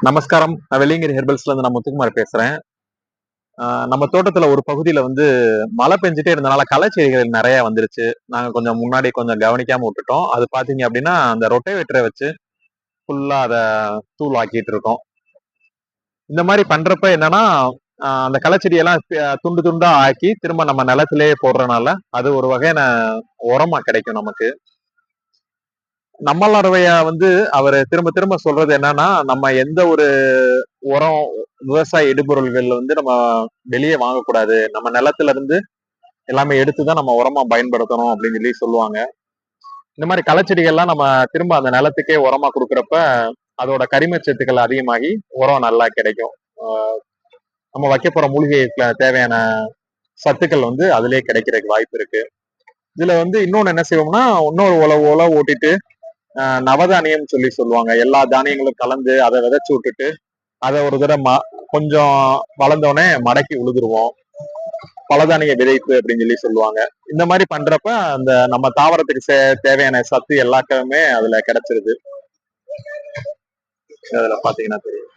நமஸ்காரம். நான் வெள்ளியங்கிரி ஹெர்பல்ஸ்ல இருந்து நான் முத்துக்குமார் பேசுறேன். ஆஹ் நம்ம தோட்டத்துல ஒரு பகுதியில வந்து மழை பெஞ்சிட்டே இருந்தனால களைச்செடிகள் நிறைய வந்துருச்சு. நாங்க கொஞ்சம் முன்னாடி கொஞ்சம் கவனிக்காம விட்டுட்டோம். அது பாத்தீங்க அப்படின்னா அந்த ரொட்டேவேட்டரை வச்சு ஃபுல்லா அதை தூள் ஆக்கிட்டு இருக்கோம். இந்த மாதிரி பண்றப்ப என்னன்னா அந்த களைச்செடியெல்லாம் துண்டு துண்டா ஆக்கி திரும்ப நம்ம நிலத்திலேயே போடுறதுனால அது ஒரு வகையான உரமா கிடைக்கும் நமக்கு. நம்மளோடைய வந்து அவர் திரும்ப திரும்ப சொல்றது என்னன்னா நம்ம எந்த ஒரு உரம் விவசாய இடுபொருள்கள் வந்து நம்ம வெளியே வாங்கக்கூடாது. நம்ம நிலத்துல இருந்து எல்லாமே எடுத்துதான் நம்ம உரமா பயன்படுத்தணும் அப்படின்னு சொல்லி சொல்லுவாங்க. இந்த மாதிரி களைச்செடிகள்லாம் நம்ம திரும்ப அந்த நிலத்துக்கே உரமா கொடுக்குறப்ப அதோட கரிமச்சத்துக்கள் அதிகமாகி உரம் நல்லா கிடைக்கும். நம்ம வைக்க போற மூலிகைக்கு தேவையான சத்துக்கள் வந்து அதுலயே கிடைக்கிறதுக்கு வாய்ப்பு இருக்கு. இதுல வந்து இன்னொன்னு என்ன செய்வோம்னா இன்னொரு உழவு உழவு ஓட்டிட்டு நவதானியம் சொல்லி சொல்லுவாங்க. எல்லா தானியங்களும் கலந்து அதை விதைச்சு விட்டுட்டு அதை ஒரு தடவை ம கொஞ்சம் வளர்ந்தோடனே மடக்கி உழுதுருவோம். பலதானிய விதைப்பு அப்படின்னு சொல்லி சொல்லுவாங்க. இந்த மாதிரி பண்றப்ப அந்த நம்ம தாவரத்துக்கு தேவையான சத்து எல்லாத்தையுமே அதுல கிடைச்சிருது. அதுல பாத்தீங்கன்னா தெரியும்.